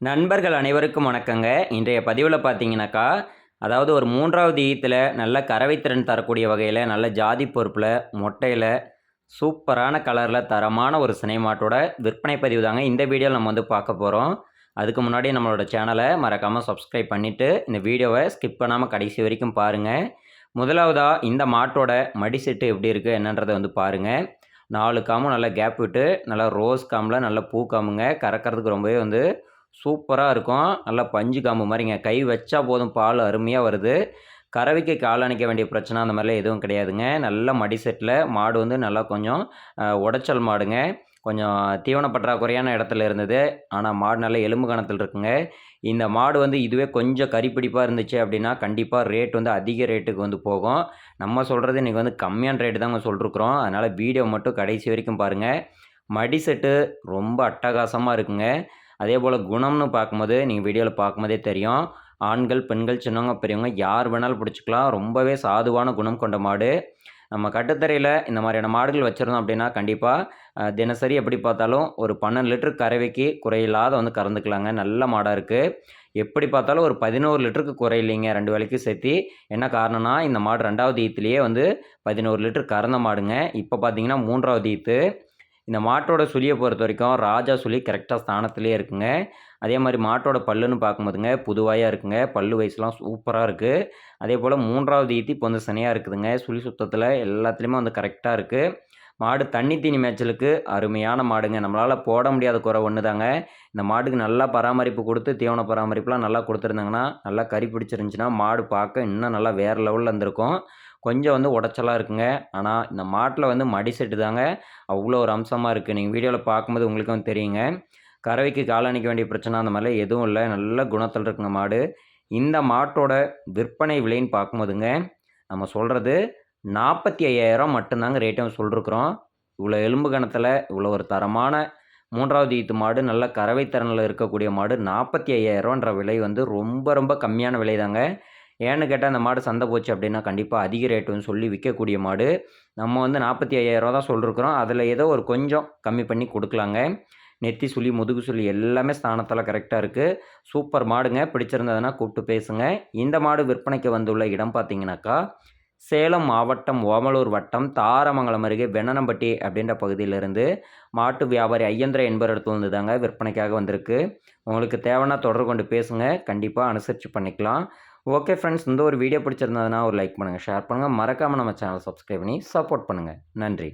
நண்பர்கள் அனைவருக்கும் வணக்கங்க. இன்றைய பதிவில் பார்த்தீங்கன்னாக்கா அதாவது ஒரு மூன்றாவது ஈத்தில் நல்ல கறவைத்திறன் தரக்கூடிய வகையில் நல்ல ஜாதி பொறுப்பில் மொட்டையில் சூப்பரான கலரில் தரமான ஒரு சினை மாட்டோட விற்பனை பதிவு தாங்க இந்த வீடியோவில் நம்ம வந்து பார்க்க போகிறோம் அதுக்கு முன்னாடி நம்மளோட சேனலை மறக்காமல் சப்ஸ்கிரைப் பண்ணிவிட்டு இந்த வீடியோவை ஸ்கிப் பண்ணாமல் கடைசி வரைக்கும் பாருங்கள் முதலாவதாக இந்த மாட்டோட மடி செட்டு எப்படி இருக்குது என்னன்றதை வந்து பாருங்கள் நாலு காமும் நல்லா கேப் விட்டு நல்லா ரோஸ் காமில் நல்லா பூ காமுங்க கறக்கிறதுக்கு ரொம்பவே வந்து சூப்பராக இருக்கும். நல்லா பஞ்சு காம்பு மாதிரிங்க கை வச்சா போதும் பால் அருமையாக வருது. கறவைக்கு கால் அணைக்க வேண்டிய பிரச்சனை அந்த மாதிரிலாம் எதுவும் கிடையாதுங்க. நல்ல மடி செட்டில் மாடு வந்து நல்லா கொஞ்சம் உடைச்சல் மாடுங்க. கொஞ்சம் தீவன பற்றாக்குறையான இடத்துல இருந்தது. ஆனால் மாடு நல்ல எலும்பு கணத்தில் இருக்குங்க. இந்த மாடு வந்து இதுவே கொஞ்சம் கறிப்பிடிப்பாக இருந்துச்சு அப்படின்னா கண்டிப்பாக ரேட் வந்து அதிக ரேட்டுக்கு வந்து போகும். நம்ம சொல்கிறது இன்றைக்கி வந்து கம்மியான ரேட்டு தாங்க சொல்லிருக்குறோம். அதனால் வீடியோ மட்டும் கடைசி வரைக்கும் பாருங்கள் மடி செட்டு ரொம்ப அட்டகாசமாக இருக்குங்க. அதே போல் குணம்னு பார்க்கும்போது நீங்கள் வீடியோவில் பார்க்கும்போதே தெரியும். ஆண்கள் பெண்கள் சின்னவங்க பெரியவங்க யார் வேணாலும் பிடிச்சிக்கலாம். ரொம்பவே சாதுவான குணம் கொண்ட மாடு. நம்ம கட்டுத்தரையில் இந்த மாதிரியான மாடுகள் வச்சுருந்தோம் அப்படின்னா கண்டிப்பாக தினசரி எப்படி பார்த்தாலும் ஒரு பன்னெண்டு லிட்டர் கறவைக்கு குறையில்லாத வந்து கறந்துக்கலாங்க. நல்ல மாடாக இருக்குது எப்படி பார்த்தாலும் ஒரு பதினோரு லிட்டருக்கு குறையில்லைங்க. ரெண்டு வேலைக்கும் சேர்த்து. என்ன காரணம்னா இந்த மாடு ரெண்டாவது ஈத்துலேயே வந்து பதினோரு லிட்டர் கறந்த மாடுங்க. இப்போ பார்த்தீங்கன்னா மூன்றாவது ஈத்து. இந்த மாட்டோட சுழியை பொறுத்த வரைக்கும் ராஜா சுழி கரெக்டாக ஸ்தானத்துலேயே இருக்குங்க. அதே மாதிரி மாட்டோட பல்லுன்னு பார்க்கும்போதுங்க புதுவாயாக இருக்குங்க. பல்லு வயசுலாம் சூப்பராக இருக்குது அதே போல் மூன்றாவது ஈத்தி இப்போ வந்து சனியாக இருக்குதுங்க. சுழி சுத்தத்தில் எல்லாத்துலேயுமே வந்து கரெக்டாக இருக்குது மாடு தண்ணி தீனி மேய்ச்சலுக்கு அருமையான மாடுங்க. நம்மளால் போட முடியாத குறை ஒன்று தாங்க இந்த மாட்டுக்கு நல்லா பராமரிப்பு கொடுத்து தீவன பராமரிப்புலாம் நல்லா கொடுத்துருந்தாங்கன்னா நல்லா கறி பிடிச்சிருந்துச்சின்னா மாடு பார்க்க இன்னும் நல்லா வேறு லெவலில் இருந்திருக்கும். கொஞ்சம் வந்து உடச்சலாக இருக்குங்க. ஆனால் இந்த மாட்டில் வந்து மடி செட்டு தாங்க அவ்வளோ ஒரு அம்சமாக இருக்குது நீங்கள் வீடியோவில் பார்க்கும்போது உங்களுக்கும் தெரியுங்க. கறவைக்கு காலணிக்க வேண்டிய பிரச்சனை அந்த மாதிரிலாம் எதுவும் இல்லை. நல்ல குணத்தில் இருக்குங்க மாடு. இந்த மாட்டோட விற்பனை விலைன்னு பார்க்கும்போதுங்க நம்ம சொல்கிறது நாற்பத்தி ஐயாயிரம் மட்டும்தாங்க ரேட்டும் சொல்லிருக்குறோம். இவ்வளோ எலும்பு கணத்தில் இவ்வளோ ஒரு தரமான மூன்றாவது ஈத்து மாடு நல்ல கறவை திறனில் இருக்கக்கூடிய மாடு நாற்பத்தி ஐயாயிரம்ன்ற விலை வந்து ரொம்ப ரொம்ப கம்மியான விலை தாங்க ஏன்னு கேட்டால் அந்த மாடு சந்தை போச்சு அப்படின்னா கண்டிப்பாக அதிக ரேட்டுன்னு சொல்லி விற்கக்கூடிய மாடு. நம்ம வந்து நாற்பத்தி ஐயாயிரரூவா தான் சொல்லிருக்கிறோம். அதில் ஏதோ ஒரு கொஞ்சம் கம்மி பண்ணி கொடுக்கலாங்க. நெத்தி சுழி முதுகு சுழி எல்லாமே ஸ்தானத்தில் கரெக்டாக இருக்குது சூப்பர் மாடுங்க. பிடிச்சிருந்ததுன்னா கூப்பிட்டு பேசுங்க. இந்த மாடு விற்பனைக்கு வந்துள்ள இடம் பார்த்தீங்கன்னாக்கா சேலம் மாவட்டம் ஓமலூர் வட்டம் தாரமங்கலம் அருகே வெண்ணனம்பட்டி அப்படின்ற பகுதியிலிருந்து மாட்டு வியாபாரி ஐயந்திர என்பவர் இடத்துல வந்து தாங்க விற்பனைக்காக வந்திருக்கு. உங்களுக்கு தேவைன்னா தொடர்பு கொண்டு பேசுங்க. கண்டிப்பாக அனுசரித்து பண்ணிக்கலாம். ஓகே ஃப்ரெண்ட்ஸ் இந்த ஒரு வீடியோ பிடிச்சிருந்ததுன்னா ஒரு லைக் பண்ணுங்கள் ஷேர் பண்ணுங்கள் மறக்காமல் நம்ம சேனல் சப்ஸ்கிரைப் பண்ணி சப்போர்ட் பண்ணுங்கள் நன்றி.